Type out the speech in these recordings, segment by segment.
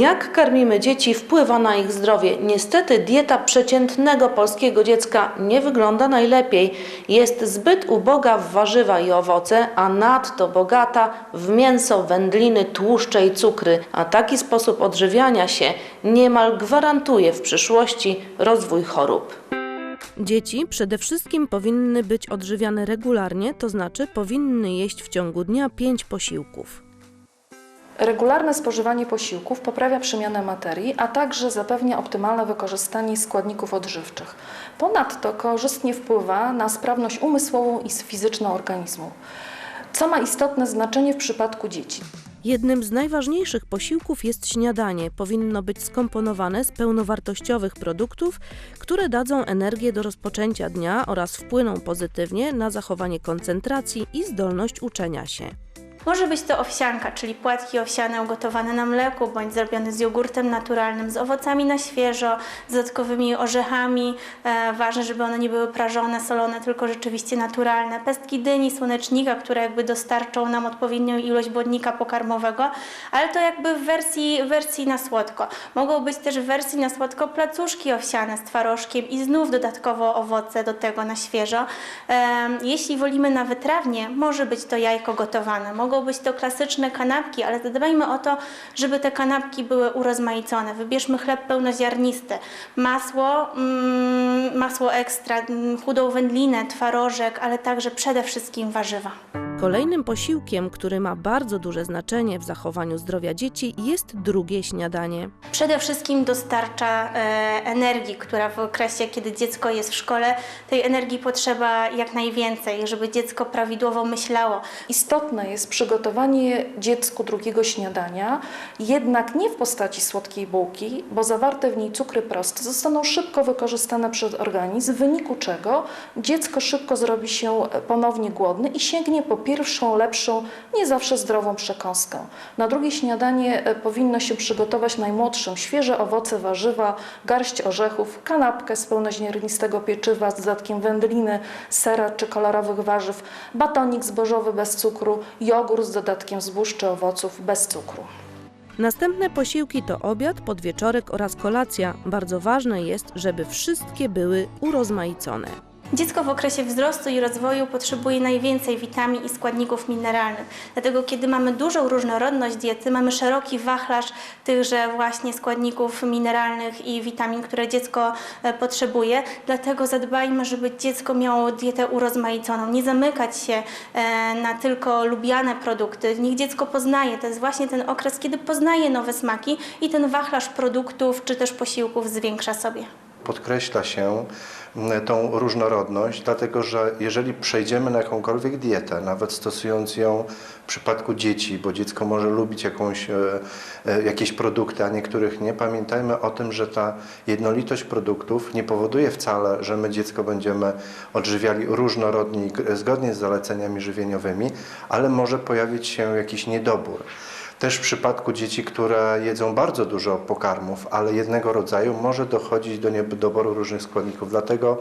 jak karmimy dzieci wpływa na ich zdrowie. Niestety dieta przeciętnego polskiego dziecka nie wygląda najlepiej. Jest zbyt uboga w warzywa i owoce, a nadto bogata w mięso, wędliny, tłuszcze i cukry. A taki sposób odżywiania się niemal gwarantuje w przyszłości rozwój chorób. Dzieci przede wszystkim powinny być odżywiane regularnie, to znaczy powinny jeść w ciągu dnia 5 posiłków. Regularne spożywanie posiłków poprawia przemianę materii, a także zapewnia optymalne wykorzystanie składników odżywczych. Ponadto korzystnie wpływa na sprawność umysłową i fizyczną organizmu, co ma istotne znaczenie w przypadku dzieci. Jednym z najważniejszych posiłków jest śniadanie. Powinno być skomponowane z pełnowartościowych produktów, które dadzą energię do rozpoczęcia dnia oraz wpłyną pozytywnie na zachowanie koncentracji i zdolność uczenia się. Może być to owsianka, czyli płatki owsiane ugotowane na mleku, bądź zrobione z jogurtem naturalnym, z owocami na świeżo, z dodatkowymi orzechami. E, ważne, żeby one nie były prażone, solone, tylko rzeczywiście naturalne. Pestki dyni, słonecznika, które jakby dostarczą nam odpowiednią ilość błonnika pokarmowego, ale to jakby w wersji, wersji na słodko. Mogą być też w wersji na słodko placuszki owsiane z twarożkiem i znów dodatkowo owoce do tego na świeżo. E, jeśli wolimy na wytrawnie, może być to jajko gotowane. Być to klasyczne kanapki, ale zadbajmy o to, żeby te kanapki były urozmaicone. Wybierzmy chleb pełnoziarnisty, masło, mm, masło ekstra, mm, chudą wędlinę, twarożek, ale także przede wszystkim warzywa. Kolejnym posiłkiem, który ma bardzo duże znaczenie w zachowaniu zdrowia dzieci, jest drugie śniadanie. Przede wszystkim dostarcza e, energii, która w okresie, kiedy dziecko jest w szkole, tej energii potrzeba jak najwięcej, żeby dziecko prawidłowo myślało. Istotne jest przygotowanie dziecku drugiego śniadania, jednak nie w postaci słodkiej bułki, bo zawarte w niej cukry proste zostaną szybko wykorzystane przez organizm, w wyniku czego dziecko szybko zrobi się ponownie głodny i sięgnie po pierwszą, lepszą, nie zawsze zdrową przekąskę. Na drugie śniadanie e, powinno się przygotować najmłodszym świeże owoce, warzywa, garść orzechów, kanapkę z pełnoziarnistego pieczywa z dodatkiem wędliny, sera czy kolorowych warzyw, batonik zbożowy bez cukru, jogurt z dodatkiem zbóż czy owoców bez cukru. Następne posiłki to obiad, podwieczorek oraz kolacja. Bardzo ważne jest, żeby wszystkie były urozmaicone. Dziecko w okresie wzrostu i rozwoju potrzebuje najwięcej witamin i składników mineralnych. Dlatego, kiedy mamy dużą różnorodność diety, mamy szeroki wachlarz tychże właśnie składników mineralnych i witamin, które dziecko e, potrzebuje. Dlatego zadbajmy, żeby dziecko miało dietę urozmaiconą. Nie zamykać się e, na tylko lubiane produkty. Niech dziecko poznaje. To jest właśnie ten okres, kiedy poznaje nowe smaki i ten wachlarz produktów czy też posiłków zwiększa sobie. Podkreśla się mm, tą różnorodność, dlatego że jeżeli przejdziemy na jakąkolwiek dietę, nawet stosując ją w przypadku dzieci, bo dziecko może lubić jakąś, e, e, jakieś produkty, a niektórych nie, pamiętajmy o tym, że ta jednolitość produktów nie powoduje wcale, że my dziecko będziemy odżywiali różnorodnie zgodnie z zaleceniami żywieniowymi, ale może pojawić się jakiś niedobór. Też w przypadku dzieci, które jedzą bardzo dużo pokarmów, ale jednego rodzaju, może dochodzić do niedoboru różnych składników. Dlatego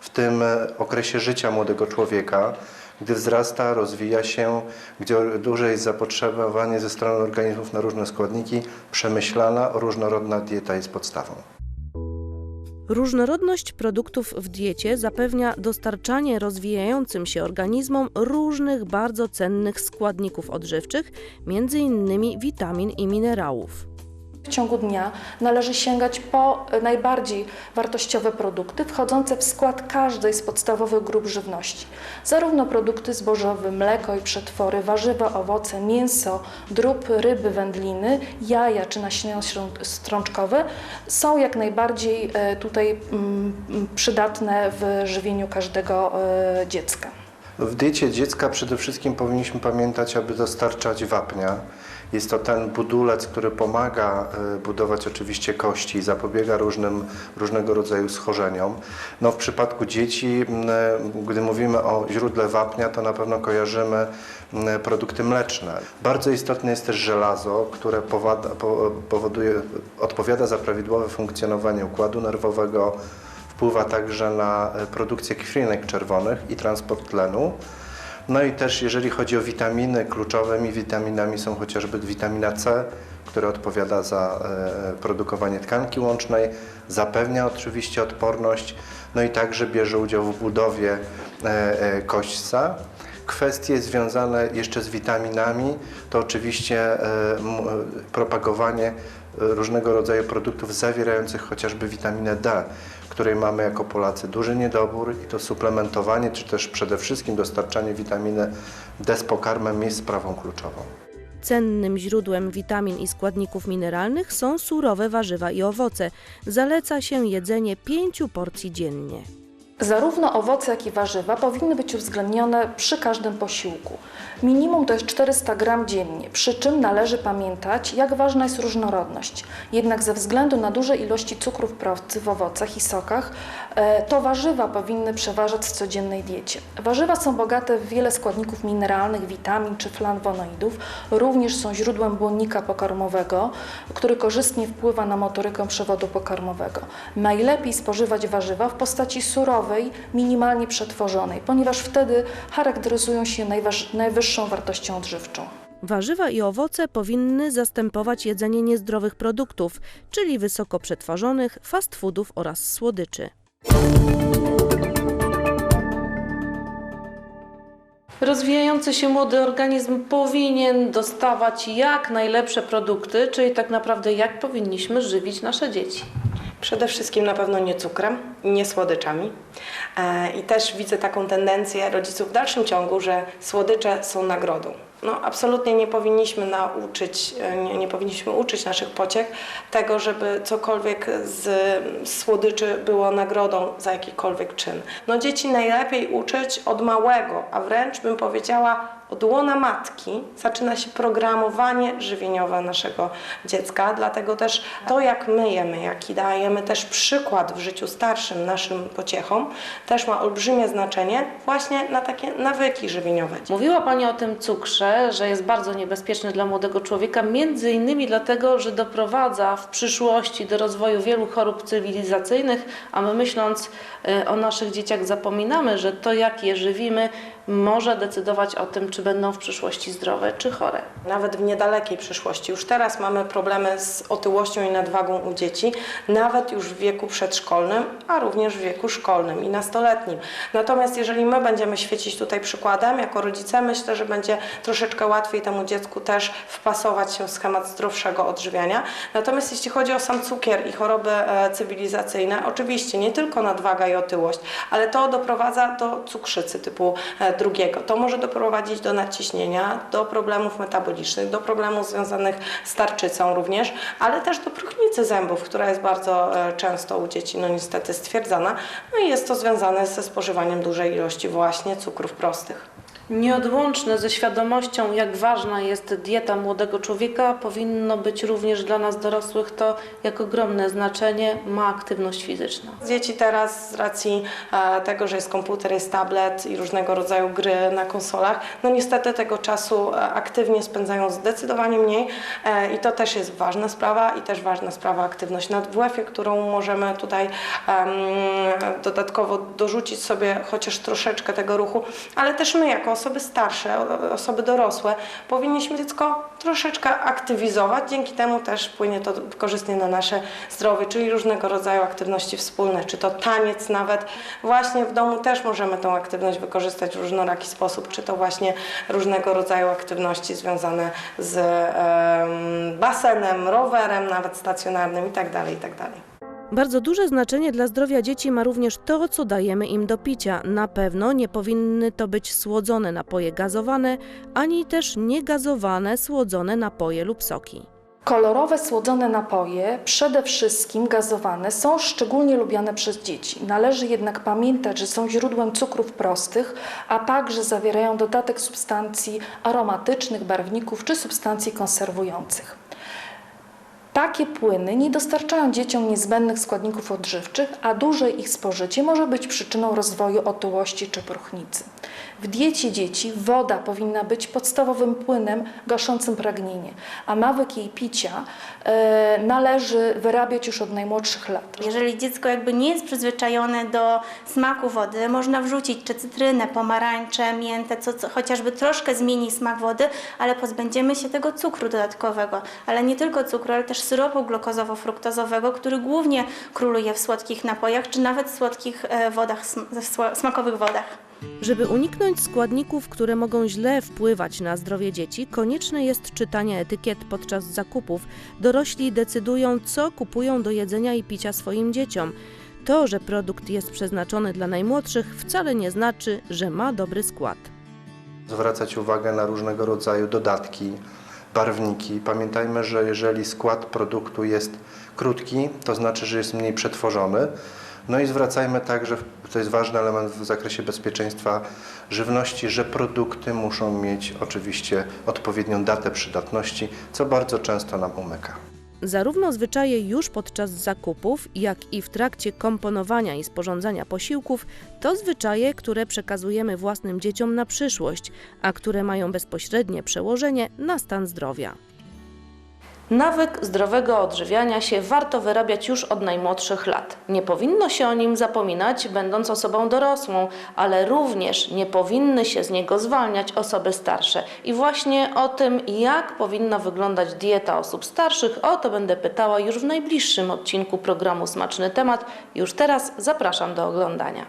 w tym e, okresie życia młodego człowieka, gdy wzrasta, rozwija się, gdzie duże jest zapotrzebowanie ze strony organizmów na różne składniki, przemyślana, różnorodna dieta jest podstawą. Różnorodność produktów w diecie zapewnia dostarczanie rozwijającym się organizmom różnych bardzo cennych składników odżywczych, m.in. witamin i minerałów. W ciągu dnia należy sięgać po e, najbardziej wartościowe produkty wchodzące w skład każdej z podstawowych grup żywności. Zarówno produkty zbożowe, mleko i przetwory, warzywa, owoce, mięso, drób, ryby, wędliny, jaja czy nasiona śrą- strączkowe są jak najbardziej e, tutaj mm, przydatne w żywieniu każdego e, dziecka. W diecie dziecka przede wszystkim powinniśmy pamiętać, aby dostarczać wapnia. Jest to ten budulec, który pomaga e, budować oczywiście kości i zapobiega różnym, różnego rodzaju schorzeniom. No, w przypadku dzieci, e, gdy mówimy o źródle wapnia, to na pewno kojarzymy m, produkty mleczne. Bardzo istotne jest też żelazo, które powoduje, odpowiada za prawidłowe funkcjonowanie układu nerwowego, wpływa także na produkcję krwinek czerwonych i transport tlenu. No i też jeżeli chodzi o witaminy, kluczowymi witaminami są chociażby witamina C, która odpowiada za e, produkowanie tkanki łącznej, zapewnia oczywiście odporność, no i także bierze udział w budowie e, e, kośćca. Kwestie związane jeszcze z witaminami to oczywiście propagowanie różnego rodzaju produktów zawierających chociażby witaminę D, której mamy jako Polacy duży niedobór i to suplementowanie, czy też przede wszystkim dostarczanie witaminy D z pokarmem jest sprawą kluczową. Cennym źródłem witamin i składników mineralnych są surowe warzywa i owoce. Zaleca się jedzenie pięciu porcji dziennie. Zarówno owoce, jak i warzywa powinny być uwzględnione przy każdym posiłku. Minimum to jest 400 gram dziennie, przy czym należy pamiętać, jak ważna jest różnorodność. Jednak ze względu na duże ilości cukrów w owocach i sokach, e, to warzywa powinny przeważać w codziennej diecie. Warzywa są bogate w wiele składników mineralnych, witamin czy flawonoidów. Również są źródłem błonnika pokarmowego, który korzystnie wpływa na motorykę przewodu pokarmowego. Najlepiej spożywać warzywa w postaci minimalnie przetworzonej, ponieważ wtedy charakteryzują się najwyższą wartością odżywczą. Warzywa i owoce powinny zastępować jedzenie niezdrowych produktów, czyli wysoko przetworzonych, fast foodów oraz słodyczy. Rozwijający się młody organizm powinien dostawać jak najlepsze produkty, czyli tak naprawdę jak powinniśmy żywić nasze dzieci. Przede wszystkim na pewno nie cukrem, nie słodyczami. E, I też widzę taką tendencję rodziców w dalszym ciągu, że słodycze są nagrodą. No, absolutnie nie powinniśmy nauczyć, e, nie, nie powinniśmy uczyć naszych pociech tego, żeby cokolwiek z słodyczy było nagrodą za jakikolwiek czyn. No, dzieci najlepiej uczyć od małego, a wręcz bym powiedziała od łona matki zaczyna się programowanie żywieniowe naszego dziecka, dlatego też to, jak my jemy, jaki dajemy też przykład w życiu starszym naszym pociechom, też ma olbrzymie znaczenie właśnie na takie nawyki żywieniowe. Mówiła Pani o tym cukrze, że jest bardzo niebezpieczny dla młodego człowieka, między innymi dlatego, że doprowadza w przyszłości do rozwoju wielu chorób cywilizacyjnych, a my myśląc y, o naszych dzieciach zapominamy, że to jak je żywimy może decydować o tym, czy będą w przyszłości zdrowe czy chore. Nawet w niedalekiej przyszłości. Już teraz mamy problemy z otyłością i nadwagą u dzieci, nawet już w wieku przedszkolnym, a również w wieku szkolnym i nastoletnim. Natomiast jeżeli my będziemy świecić tutaj przykładem, jako rodzice, myślę, że będzie troszeczkę łatwiej temu dziecku też wpasować się w schemat zdrowszego odżywiania. Natomiast jeśli chodzi o sam cukier i choroby e, cywilizacyjne, oczywiście nie tylko nadwaga i otyłość, ale to doprowadza do cukrzycy typu e, drugiego. To może doprowadzić do nadciśnienia, do problemów metabolicznych, do problemów związanych z tarczycą również, ale też do próchnicy zębów, która jest bardzo e, często u dzieci no niestety stwierdzana. No i jest to związane ze spożywaniem dużej ilości właśnie cukrów prostych. Nieodłączne ze świadomością, jak ważna jest dieta młodego człowieka, powinno być również dla nas dorosłych to, jak ogromne znaczenie ma aktywność fizyczna. Dzieci teraz z racji e, tego, że jest komputer, jest tablet i różnego rodzaju gry na konsolach, no niestety tego czasu e, aktywnie spędzają zdecydowanie mniej e, i to też jest ważna sprawa i też ważna sprawa aktywność na WF-ie, którą możemy tutaj dodatkowo dorzucić sobie chociaż troszeczkę tego ruchu, ale też my jako osoby starsze, osoby dorosłe powinniśmy dziecko troszeczkę aktywizować, dzięki temu też wpłynie to korzystnie na nasze zdrowie, czyli różnego rodzaju aktywności wspólne, czy to taniec nawet. Właśnie w domu też możemy tą aktywność wykorzystać w różnoraki sposób, czy to właśnie różnego rodzaju aktywności związane z em, basenem, rowerem, nawet stacjonarnym itd. itd. Bardzo duże znaczenie dla zdrowia dzieci ma również to, co dajemy im do picia. Na pewno nie powinny to być słodzone napoje gazowane, ani też niegazowane słodzone napoje lub soki. Kolorowe słodzone napoje, przede wszystkim gazowane, są szczególnie lubiane przez dzieci. Należy jednak pamiętać, że są źródłem cukrów prostych, a także zawierają dodatek substancji aromatycznych, barwników czy substancji konserwujących. Takie płyny nie dostarczają dzieciom niezbędnych składników odżywczych, a duże ich spożycie może być przyczyną rozwoju otyłości czy próchnicy. W diecie dzieci woda powinna być podstawowym płynem gaszącym pragnienie, a nawyk jej picia e, należy wyrabiać już od najmłodszych lat. Jeżeli dziecko jakby nie jest przyzwyczajone do smaku wody, można wrzucić czy cytrynę, pomarańcze, miętę, co, co chociażby troszkę zmieni smak wody, ale pozbędziemy się tego cukru dodatkowego. Ale nie tylko cukru, ale też syropu glukozowo-fruktozowego, który głównie króluje w słodkich napojach, czy nawet słodkich e, wodach, smakowych wodach. Żeby uniknąć składników, które mogą źle wpływać na zdrowie dzieci, konieczne jest czytanie etykiet podczas zakupów. Dorośli decydują, co kupują do jedzenia i picia swoim dzieciom. To, że produkt jest przeznaczony dla najmłodszych, wcale nie znaczy, że ma dobry skład. zwracać uwagę na różnego rodzaju dodatki, barwniki. Pamiętajmy, że jeżeli skład produktu jest krótki, to znaczy, że jest mniej przetworzony. No i zwracajmy także, to jest ważny element w zakresie bezpieczeństwa żywności, że produkty muszą mieć oczywiście odpowiednią datę przydatności, co bardzo często nam umyka. Zarówno zwyczaje już podczas zakupów, jak i w trakcie komponowania i sporządzania posiłków to zwyczaje, które przekazujemy własnym dzieciom na przyszłość, a które mają bezpośrednie przełożenie na stan zdrowia. Nawyk zdrowego odżywiania się warto wyrabiać już od najmłodszych lat. Nie powinno się o nim zapominać, będąc osobą dorosłą, ale również nie powinny się z niego zwalniać osoby starsze. I właśnie o tym, jak powinna wyglądać dieta osób starszych, o to będę pytała już w najbliższym odcinku programu Smaczny Temat. Już teraz zapraszam do oglądania.